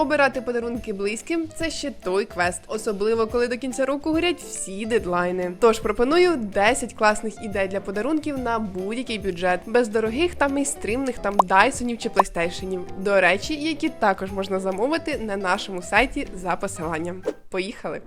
обирати подарунки близьким це ще той квест, особливо коли до кінця року горять всі дедлайни. Тож пропоную 10 класних ідей для подарунків на будь-який бюджет, без дорогих та мейстримних там дайсонів чи плейстейшенів. До речі, які також можна замовити на нашому сайті за посиланням. Поїхали!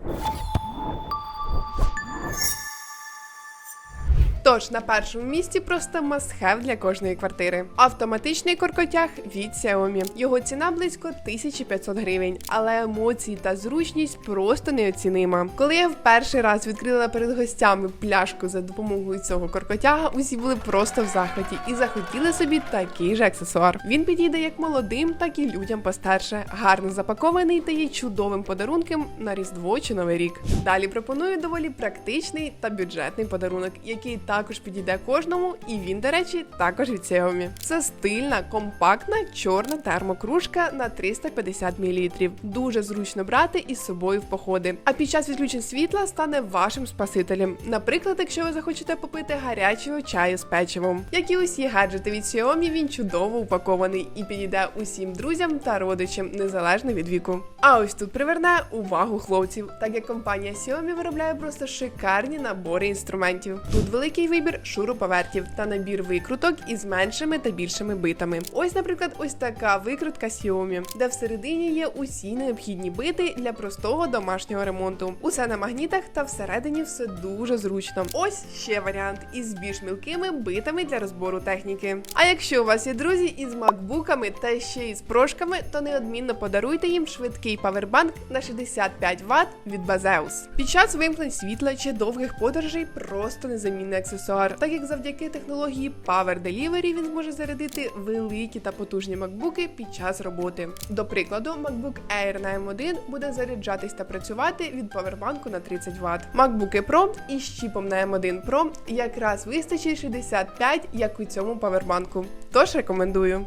Тож на першому місці просто must-have для кожної квартири. Автоматичний коркотяг від Xiaomi. Його ціна близько 1500 гривень, але емоції та зручність просто неоцінима. Коли я в перший раз відкрила перед гостями пляшку за допомогою цього коркотяга, усі були просто в захваті і захотіли собі такий же аксесуар. Він підійде як молодим, так і людям постарше, гарно запакований та є чудовим подарунком на Різдво чи Новий рік. Далі пропоную доволі практичний та бюджетний подарунок, який також підійде кожному, і він, до речі, також від Xiaomi. Це стильна, компактна чорна термокружка на 350 мл. Дуже зручно брати із собою в походи. А під час відключень світла стане вашим спасителем. Наприклад, якщо ви захочете попити гарячого чаю з печивом. Як і усі гаджети від Xiaomi, він чудово упакований і підійде усім друзям та родичам, незалежно від віку. А ось тут приверне увагу хлопців, так як компанія Xiaomi виробляє просто шикарні набори інструментів. Тут великий вибір шуруповертів та набір викруток із меншими та більшими битами. Ось, наприклад, ось така викрутка Xiaomi, де всередині є усі необхідні бити для простого домашнього ремонту. Усе на магнітах та всередині все дуже зручно. Ось ще варіант із більш мілкими битами для розбору техніки. А якщо у вас є друзі із макбуками та ще із прошками, то неодмінно подаруйте їм швидкий павербанк на 65 Вт від Bazeus. Під час вимкнень світла чи довгих подорожей просто незамінний аксесуар, так як завдяки технології Power Delivery він зможе зарядити великі та потужні макбуки під час роботи. До прикладу, MacBook Air на M1 буде заряджатись та працювати від павербанку на 30 Вт. MacBook Pro із чіпом на M1 Pro якраз вистачить 65, як у цьому павербанку. Тож рекомендую.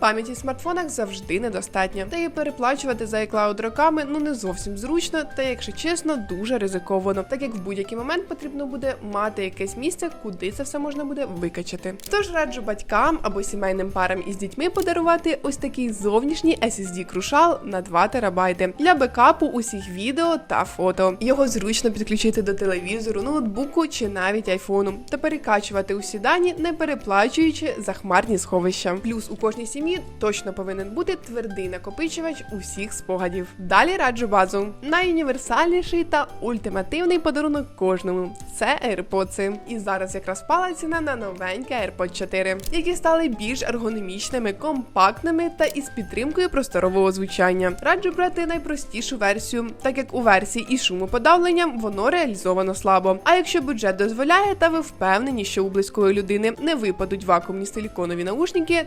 Пам'яті в смартфонах завжди недостатньо, та і переплачувати за iCloud роками ну не зовсім зручно, та якщо чесно, дуже ризиковано, так як в будь-який момент потрібно буде мати якесь місце, куди це все можна буде викачати. Тож раджу батькам або сімейним парам із дітьми подарувати ось такий зовнішній SSD крушал на 2 терабайти для бекапу усіх відео та фото. Його зручно підключити до телевізору, ноутбуку чи навіть айфону, та перекачувати усі дані, не переплачуючи за хмарні сховища. Плюс у кожній сім'ї точно повинен бути твердий накопичувач усіх спогадів. Далі раджу базу. Найуніверсальніший та ультимативний подарунок кожному це AirPods. І зараз якраз пала ціна на новенькі AirPods 4, які стали більш ергономічними, компактними та із підтримкою просторового звучання. Раджу брати найпростішу версію, так як у версії із шумоподавленням воно реалізовано слабо. А якщо бюджет дозволяє, та ви впевнені, що у близької людини не випадуть вакуумні силіконові наушники,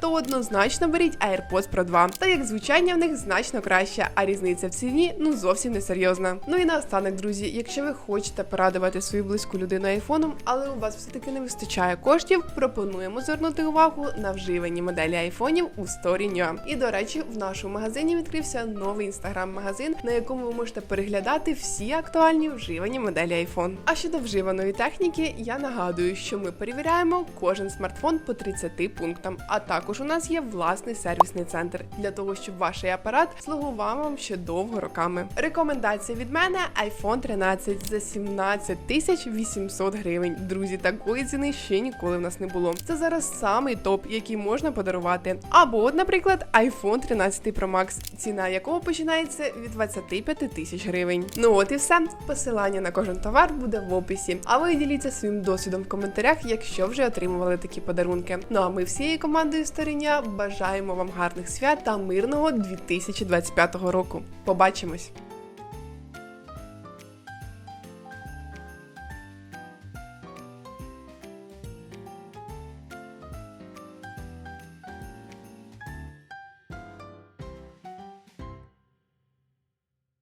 то однозначно беріть AirPods Pro 2, так як звучання в них значно краще, а різниця в ціні ну зовсім не серйозна. Ну і наостанок, друзі, якщо ви хочете порадувати свою близьку людину айфоном, але у вас все-таки не вистачає коштів, пропонуємо звернути увагу на вживані моделі айфонів у Story.ua. І до речі, в нашому магазині відкрився новий інстаграм-магазин, на якому ви можете переглядати всі актуальні вживані моделі iPhone. А щодо вживаної техніки, я нагадую, що ми перевіряємо кожен смартфон по 30 пунктам. А також у нас є власний сервісний центр для того, щоб ваш апарат слугував вам ще довго роками. Рекомендація від мене iPhone 13 за 17 тисяч 800 гривень. Друзі, такої ціни ще ніколи в нас не було. Це зараз самий топ, який можна подарувати. Або, наприклад, iPhone 13 Pro Max, ціна якого починається від 25 тисяч гривень. Ну от і все. Посилання на кожен товар буде в описі. А ви діліться своїм досвідом в коментарях, якщо вже отримували такі подарунки. Ну а ми всієї всією командою Стариня бажаємо вам гарних свят та мирного 2025 року. Побачимось!